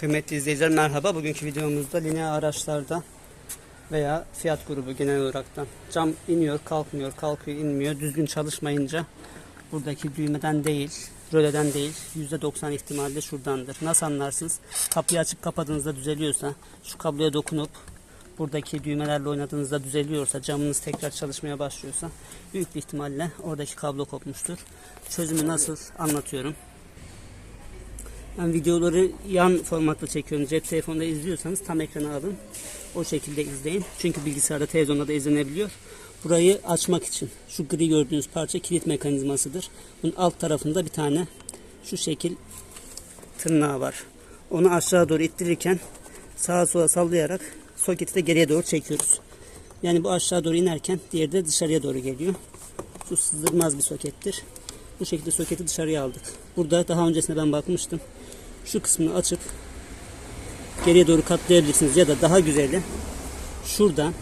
Kıymetli izleyiciler merhaba. Bugünkü videomuzda lineer araçlarda veya fiyat grubu genel olaraktan cam iniyor, kalkmıyor, kalkıyor, inmiyor. Düzgün çalışmayınca buradaki düğmeden değil, röleden değil %90 ihtimalle şuradandır. Nasıl anlarsınız? Kapıyı açıp kapadığınızda düzeliyorsa, şu kabloya dokunup buradaki düğmelerle oynadığınızda düzeliyorsa, camınız tekrar çalışmaya başlıyorsa büyük bir ihtimalle oradaki kablo kopmuştur. Çözümü nasıl anlatıyorum. Ben videoları yan formatta çekiyorum. Cep telefonunda izliyorsanız tam ekrana alın. O şekilde izleyin. Çünkü bilgisayarda, televizyonda da izlenebiliyor. Burayı açmak için şu gri gördüğünüz parça kilit mekanizmasıdır. Bunun alt tarafında bir tane şu şekil tırnağı var. Onu aşağı doğru ittirirken sağa sola sallayarak soketi de geriye doğru çekiyoruz. Yani bu aşağı doğru inerken diğeri de dışarıya doğru geliyor. Şu sızdırmaz bir sokettir. Bu şekilde soketi dışarıya aldık. Burada daha öncesinde ben bakmıştım. Şu kısmını açıp geriye doğru katlayabilirsiniz ya da daha güzeli şuradan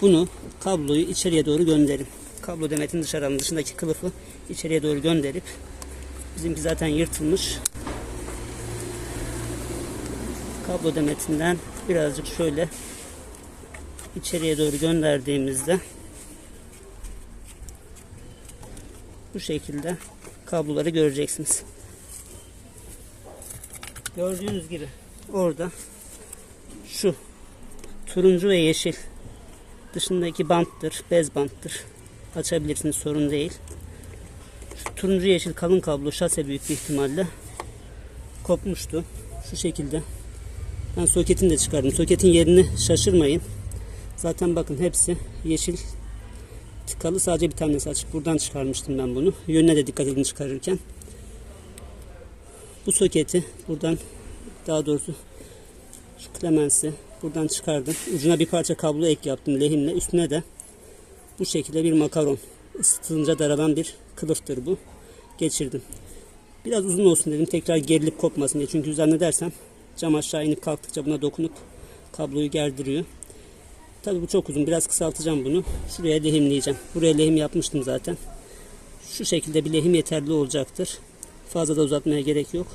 bunu kabloyu içeriye doğru gönderin. Kablo demetin dışarı alın. Dışındaki kılıfı içeriye doğru gönderip bizimki zaten yırtılmış. Kablo demetinden birazcık şöyle içeriye doğru gönderdiğimizde bu şekilde kabloları göreceksiniz. Gördüğünüz gibi orada şu turuncu ve yeşil dışındaki banttır, bez banttır. Açabilirsiniz sorun değil. Şu turuncu yeşil kalın kablo şase büyük bir ihtimalle kopmuştu. Şu şekilde. Ben soketini de çıkardım. Soketin yerini şaşırmayın. Zaten bakın hepsi yeşil tıkalı sadece bir tanesi açık. Buradan çıkarmıştım ben bunu. Yönüne de dikkat edin çıkarırken. Bu soketi buradan daha doğrusu şu klemensi buradan çıkardım. Ucuna bir parça kablo ek yaptım lehimle. Üstüne de bu şekilde bir makaron. Isıtılınca daralan bir kılıftır bu. Geçirdim. Biraz uzun olsun dedim. Tekrar gerilip kopmasın diye. Çünkü zannedersem cam aşağı inip kalktıkça buna dokunup kabloyu gerdiriyor. Tabi bu çok uzun. Biraz kısaltacağım bunu. Şuraya lehimleyeceğim. Buraya lehim yapmıştım zaten. Şu şekilde bir lehim yeterli olacaktır. Fazla da uzatmaya gerek yok.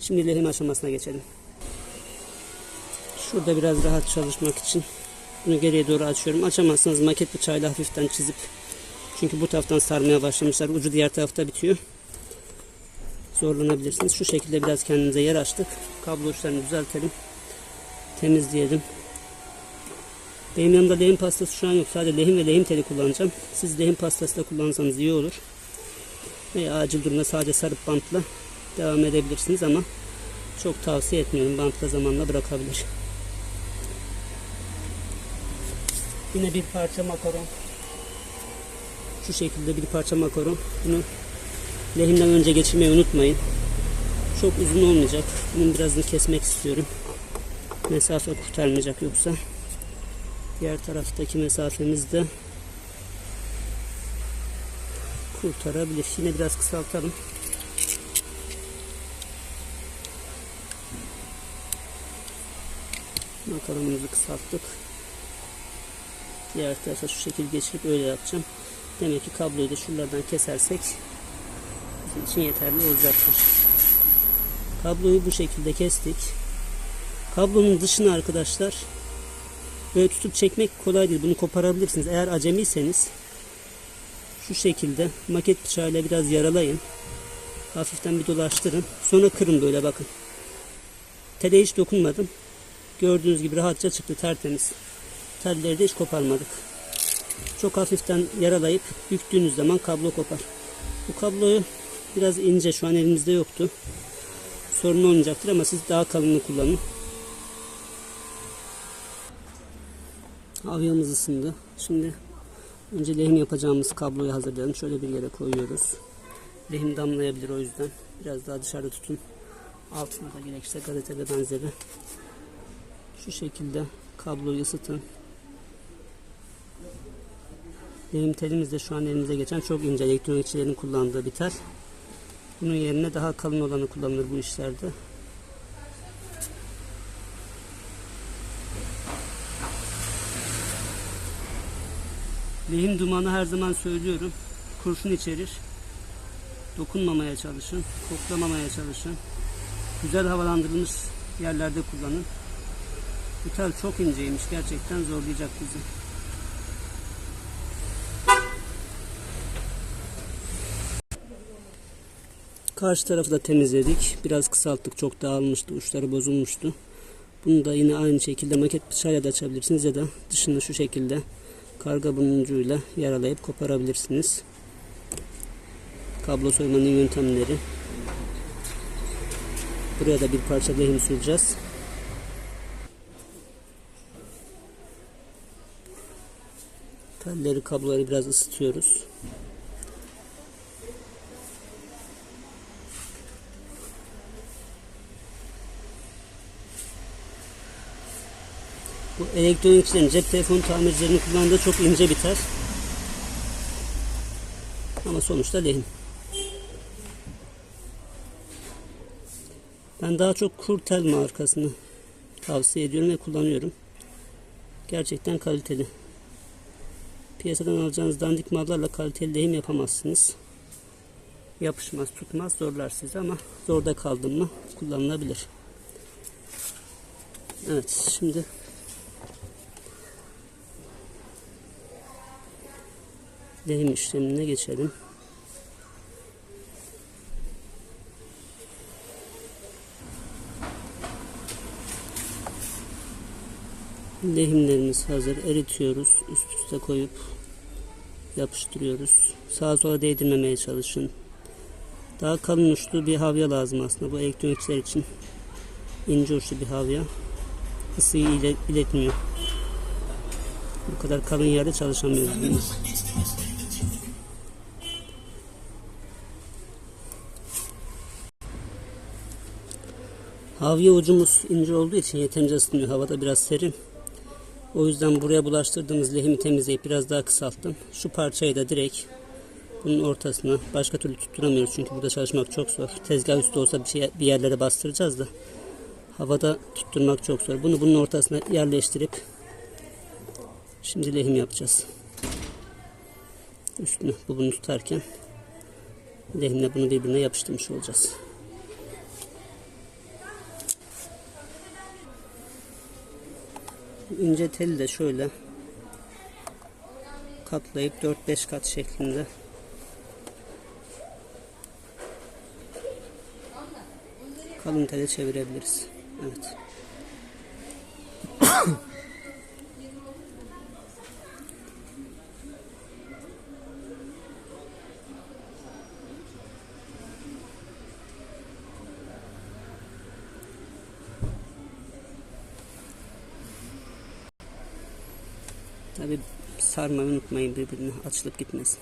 Şimdi lehim aşamasına geçelim. Şurada biraz rahat çalışmak için bunu geriye doğru açıyorum. Açamazsanız maket bıçağıyla hafiften çizip çünkü bu taraftan sarmaya başlamışlar. Ucu diğer tarafta bitiyor. Zorlanabilirsiniz. Şu şekilde biraz kendimize yer açtık. Kablo uçlarını düzeltelim. Temizleyelim. Benim yanımda lehim pastası şu an yok. Sadece lehim ve lehim teli kullanacağım. Siz lehim pastası da kullansanız iyi olur. Veya acil durumda sadece sarıp bantla devam edebilirsiniz ama çok tavsiye etmiyorum. Bantla zamanla bırakabilir. Yine bir parça makaron. Şu şekilde bir parça makaron. Bunu lehimden önce geçirmeyi unutmayın. Çok uzun olmayacak. Bunun birazını kesmek istiyorum. Mesafe kurtarmayacak yoksa. Diğer taraftaki mesafemiz de kurtarabilir. Yine biraz kısaltalım. Makaronumuzu kısalttık. Diğer tarafa şu şekil geçirip öyle yapacağım. Demek ki kabloyu da şuralardan kesersek bizim için yeterli olacaktır. Kabloyu bu şekilde kestik. Kablonun dışına arkadaşlar böyle tutup çekmek kolay değil. Bunu koparabilirsiniz. Eğer acemiyseniz şu şekilde maket bıçağıyla biraz yaralayın. Hafiften bir dolaştırın. Sonra kırın böyle bakın. Tele hiç dokunmadım. Gördüğünüz gibi rahatça çıktı tertemiz. Telleri de hiç koparmadık. Çok hafiften yaralayıp büktüğünüz zaman kablo kopar. Bu kabloyu biraz ince şu an elimizde yoktu. Sorun olmayacaktır ama siz daha kalınını kullanın. Avyamız ısındı. Şimdi önce lehim yapacağımız kabloyu hazırlayalım. Şöyle bir yere koyuyoruz. Lehim damlayabilir o yüzden. Biraz daha dışarıda tutun. Altına da gerekirse gazete ve benzeri. Şu şekilde kabloyu ısıtın. Lehim telimiz de şu an elimize geçen çok ince elektronikçilerin kullandığı bir tel. Bunun yerine daha kalın olanı kullanılır bu işlerde. Lehim dumanı her zaman söylüyorum. Kurşun içerir. Dokunmamaya çalışın. Koklamamaya çalışın. Güzel havalandırılmış yerlerde kullanın. Bu tel çok inceymiş. Gerçekten zorlayacak bizi. Karşı tarafı da temizledik. Biraz kısalttık. Çok dağılmıştı. Uçları bozulmuştu. Bunu da yine aynı şekilde maket bıçağıyla da açabilirsiniz ya da dışını şu şekilde karga bunun yaralayıp koparabilirsiniz. Kablo soymanın yöntemleri. Buraya da bir parça lehim süreceğiz. Telleri kabloları biraz ısıtıyoruz. Bu elektronikçilerin cep telefonu tamircilerinin kullandığı çok ince bir tel. Ama sonuçta lehim. Ben daha çok Kurtel markasını tavsiye ediyorum ve kullanıyorum. Gerçekten kaliteli. Piyasadan alacağınız dandik mallarla kaliteli lehim yapamazsınız. Yapışmaz, tutmaz, zorlar sizi ama zorda kaldın mı kullanılabilir. Evet, şimdi lehim işlemine geçelim. Lehimlerimiz hazır. Eritiyoruz. Üst üste koyup yapıştırıyoruz. Sağa sola değdirmemeye çalışın. Daha kalın uçlu bir havya lazım aslında bu elektronikler için. ince uçlu bir havya. Isıyı ile, iletmiyor. Bu kadar kalın yerde çalışamıyoruz. Havya ucumuz ince olduğu için yeterince ısıtmıyor. Havada biraz serin. O yüzden buraya bulaştırdığımız lehimi temizleyip biraz daha kısalttım. Şu parçayı da direkt bunun ortasına başka türlü tutturamıyoruz çünkü burada çalışmak çok zor. Tezgah üstü olsa bir, şey, bir yerlere bastıracağız da havada tutturmak çok zor. Bunu bunun ortasına yerleştirip şimdi lehim yapacağız. Üstünü bu bunu tutarken lehimle bunu birbirine yapıştırmış olacağız. İnce teli de şöyle katlayıp 4-5 kat şeklinde kalın tele çevirebiliriz. Evet. Tabi sarmayı unutmayın birbirine açılıp gitmesin.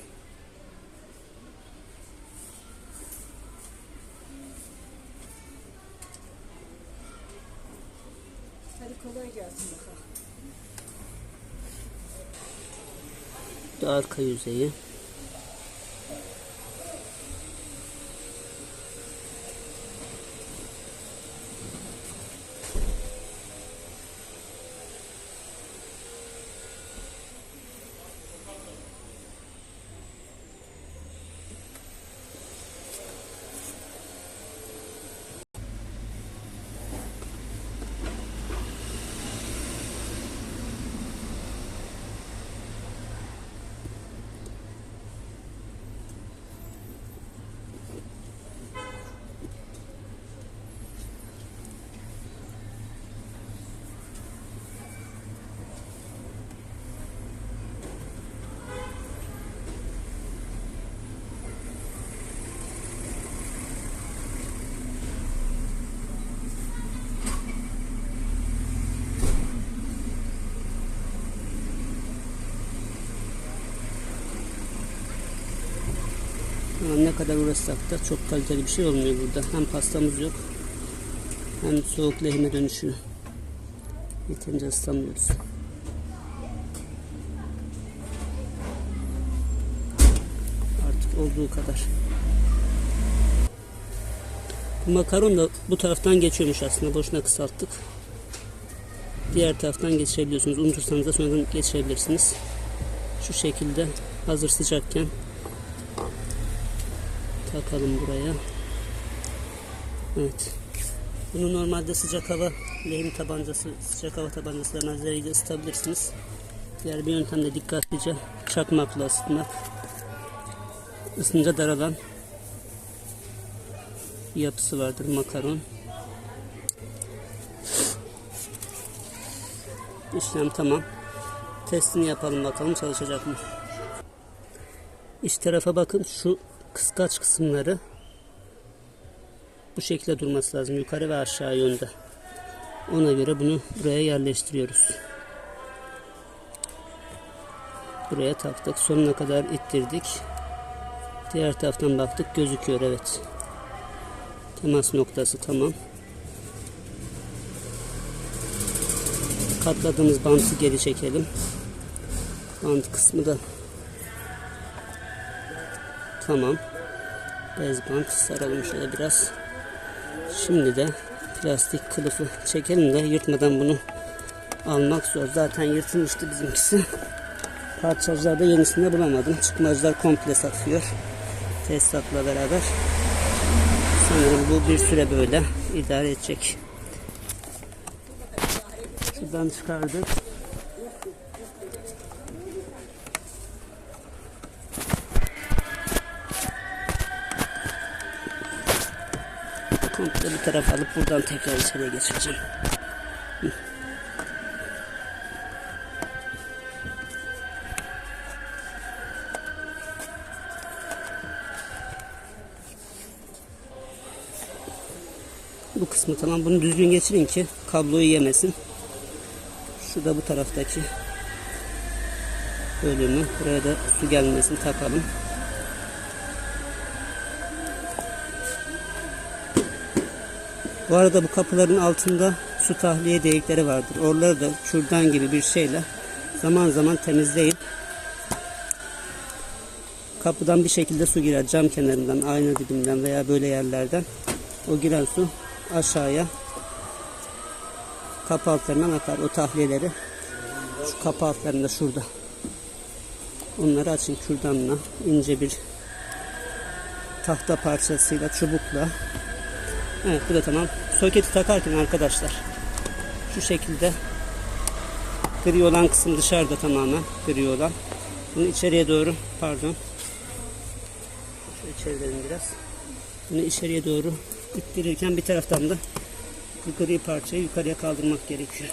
Hadi kolay gelsin bakalım. Arka yüzeyi. Ne kadar uğraşsak da çok kaliteli bir şey olmuyor burada. Hem pastamız yok hem soğuk lehime dönüşüyor. Yeterince ıslamıyoruz. Artık olduğu kadar. Bu makaron da bu taraftan geçiyormuş aslında. Boşuna kısalttık. Diğer taraftan geçirebiliyorsunuz. Unutursanız da sonradan geçirebilirsiniz. Şu şekilde hazır sıcakken takalım buraya. Evet. Bunu normalde sıcak hava lehim tabancası, sıcak hava tabancasıyla nazarıyla ısıtabilirsiniz. Diğer bir yöntem de dikkatlice çakmakla ısıtmak. Isınca daralan bir yapısı vardır makaron. İşlem tamam. Testini yapalım bakalım çalışacak mı? İç tarafa bakın şu kıskaç kısımları bu şekilde durması lazım yukarı ve aşağı yönde. Ona göre bunu buraya yerleştiriyoruz. Buraya taktık. Sonuna kadar ittirdik. Diğer taraftan baktık gözüküyor evet. Temas noktası tamam. Katladığımız bantı geri çekelim. Bant kısmı da tamam. Bez bant saralım şöyle biraz. Şimdi de plastik kılıfı çekelim de yırtmadan bunu almak zor. Zaten yırtılmıştı bizimkisi. Parçacılarda yenisini bulamadım. Çıkmacılar komple satıyor. Tesisatla beraber. Sanırım bu bir süre böyle idare edecek. Şuradan çıkardık. Bir tarafa alıp buradan tekrar içeriye geçireceğim. Bu kısmı tamam. Bunu düzgün geçirin ki kabloyu yemesin. Şu da bu taraftaki bölümü. Buraya da su gelmesin takalım. Bu arada bu kapıların altında su tahliye delikleri vardır. Oraları da kürdan gibi bir şeyle zaman zaman temizleyin. Kapıdan bir şekilde su girer cam kenarından, ayna dibinden veya böyle yerlerden. O giren su aşağıya kapı altlarından akar. O tahliyeleri şu kapı altlarında şurada. Onları açın kürdanla ince bir tahta parçasıyla çubukla Evet bu da tamam. Soketi takarken arkadaşlar şu şekilde gri olan kısım dışarıda tamamen gri olan. Bunu içeriye doğru pardon. Şöyle çevirelim biraz. Bunu içeriye doğru ittirirken bir taraftan da bu gri parçayı yukarıya kaldırmak gerekiyor.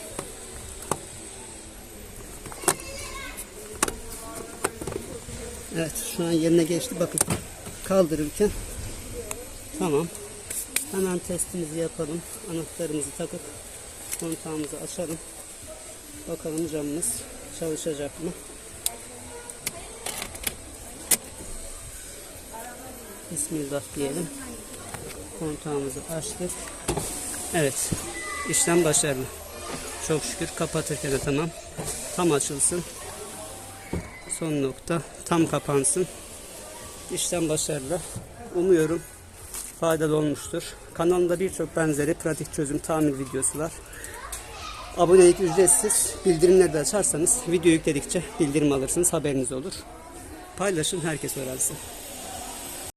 Evet şu an yerine geçti. Bakın kaldırırken tamam. Hemen testimizi yapalım. Anahtarımızı takıp kontağımızı açalım. Bakalım camımız çalışacak mı? Bismillah diyelim. Kontağımızı açtık. Evet. işlem başarılı. Çok şükür kapatırken de tamam. Tam açılsın. Son nokta. Tam kapansın. İşlem başarılı. Umuyorum faydalı olmuştur. Kanalımda birçok benzeri pratik çözüm tamir videosu var. Abonelik ücretsiz. Bildirimleri de açarsanız video yükledikçe bildirim alırsınız. Haberiniz olur. Paylaşın herkes öğrensin.